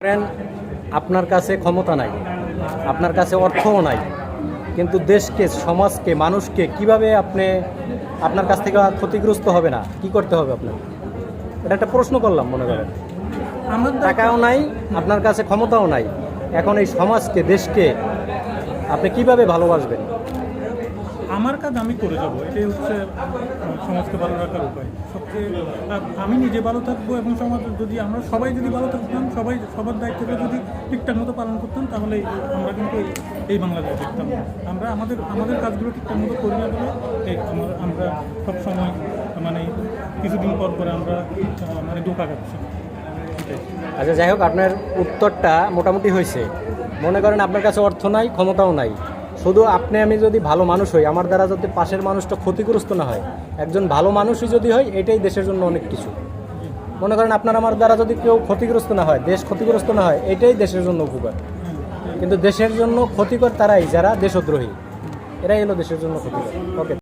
করেন আপনার কাছে ক্ষমতা নাই আপনার কাছে অর্থও নাই কিন্তু দেশকে সমাজকে মানুষকে কীভাবে আপনি আপনার কাছ থেকে ক্ষতিগ্রস্ত হবে না? কি করতে হবে আপনার? এটা একটা প্রশ্ন করলাম মনে করেন। টাকাও নাই আপনার কাছে ক্ষমতাও নাই। এখন এই সমাজকে দেশকে আপনি কীভাবে ভালোবাসবেন? আমার কাজ আমি করে যাব, এটাই হচ্ছে সমাজকে ভালো রাখার উপায়। সবচেয়ে আমি নিজে ভালো থাকব এবং সমাজ যদি, আমরা সবাই যদি ভালো থাকতাম, সবাই, সবার দায়িত্বটা যদি ঠিকঠাক মতো পালন করতাম, তাহলে আমরা কিন্তু এই- বাংলাদেশ দেখতাম আমরা আমাদের আমাদের কাজগুলো ঠিকঠাক মতো করি না বলে আমরা সব সময় মানে কিছুদিন পর পরে আমরা মানে ধোকা খাচ্ছি। আচ্ছা যাই হোক, আপনার উত্তরটা মোটামুটি হয়েছে। মনে করেন আপনার কাছে অর্থ নাই, ক্ষমতাও নাই। শুধু আপনি, আমি যদি ভালো মানুষ হই, আমার দ্বারা যাতে পাশের মানুষটা ক্ষতিগ্রস্ত না হয়, একজন ভালো মানুষই যদি হয়, এটাই দেশের জন্য অনেক কিছু। মনে করেন আপনার, আমার দ্বারা যদি কেউ ক্ষতিগ্রস্ত না হয়, দেশ ক্ষতিগ্রস্ত না হয়, এটাই দেশের জন্য উপকার। কিন্তু দেশের জন্য ক্ষতিকর তারাই যারা দেশদ্রোহী। এরাই হলো দেশের জন্য ক্ষতিকর। ওকে